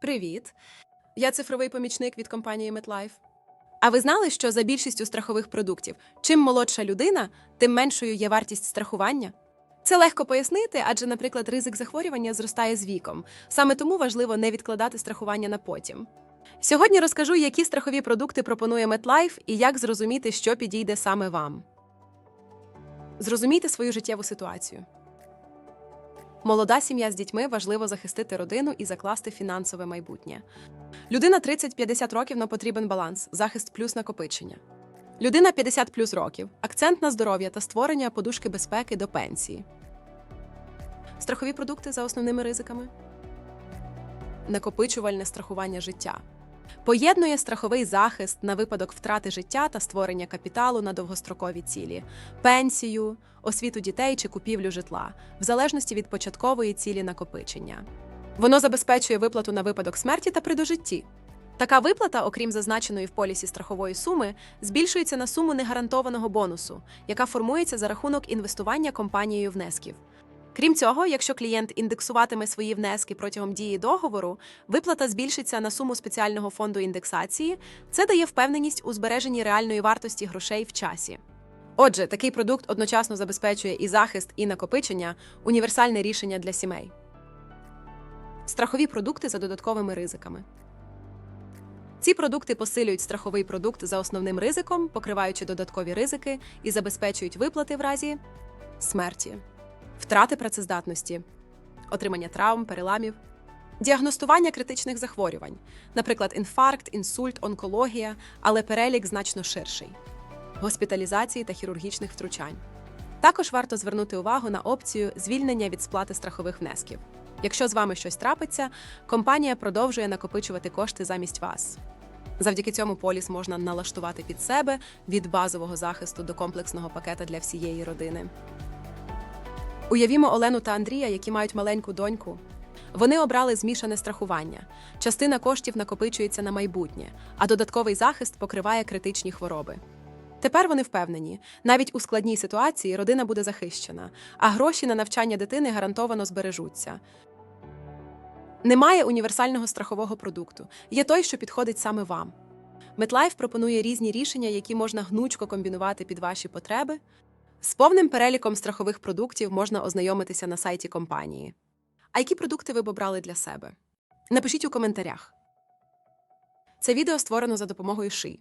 Привіт! Я цифровий помічник від компанії MetLife. А ви знали, що за більшістю страхових продуктів, чим молодша людина, тим меншою є вартість страхування? Це легко пояснити, адже, наприклад, ризик захворювання зростає з віком. Саме тому важливо не відкладати страхування на потім. Сьогодні розкажу, які страхові продукти пропонує MetLife і як зрозуміти, що підійде саме вам. Зрозумійте свою життєву ситуацію. Молода сім'я з дітьми важливо захистити родину і закласти фінансове майбутнє. Людина 30-50 років на потрібен баланс, захист плюс накопичення. Людина 50 плюс років, акцент на здоров'я та створення подушки безпеки до пенсії. Страхові продукти за основними ризиками. Накопичувальне страхування життя. Поєднує страховий захист на випадок втрати життя та створення капіталу на довгострокові цілі, пенсію, освіту дітей чи купівлю житла, в залежності від початкової цілі накопичення. Воно забезпечує виплату на випадок смерті та при дожитті. Така виплата, окрім зазначеної в полісі страхової суми, збільшується на суму негарантованого бонусу, яка формується за рахунок інвестування компанією внесків. Крім цього, якщо клієнт індексуватиме свої внески протягом дії договору, виплата збільшиться на суму спеціального фонду індексації. Це дає впевненість у збереженні реальної вартості грошей в часі. Отже, такий продукт одночасно забезпечує і захист, і накопичення універсальне рішення для сімей. Страхові продукти за додатковими ризиками. Ці продукти посилюють страховий продукт за основним ризиком, покриваючи додаткові ризики і забезпечують виплати в разі смерті, втрати працездатності, отримання травм, переламів, діагностування критичних захворювань, наприклад, інфаркт, інсульт, онкологія, але перелік значно ширший, госпіталізації та хірургічних втручань. Також варто звернути увагу на опцію звільнення від сплати страхових внесків. Якщо з вами щось трапиться, компанія продовжує накопичувати кошти замість вас. Завдяки цьому поліс можна налаштувати під себе від базового захисту до комплексного пакета для всієї родини. Уявімо Олену та Андрія, які мають маленьку доньку. Вони обрали змішане страхування. Частина коштів накопичується на майбутнє, а додатковий захист покриває критичні хвороби. Тепер вони впевнені, навіть у складній ситуації родина буде захищена, а гроші на навчання дитини гарантовано збережуться. Немає універсального страхового продукту, є той, що підходить саме вам. MetLife пропонує різні рішення, які можна гнучко комбінувати під ваші потреби. З повним переліком страхових продуктів можна ознайомитися на сайті компанії. А які продукти ви б обрали для себе? Напишіть у коментарях. Це відео створено за допомогою ШИ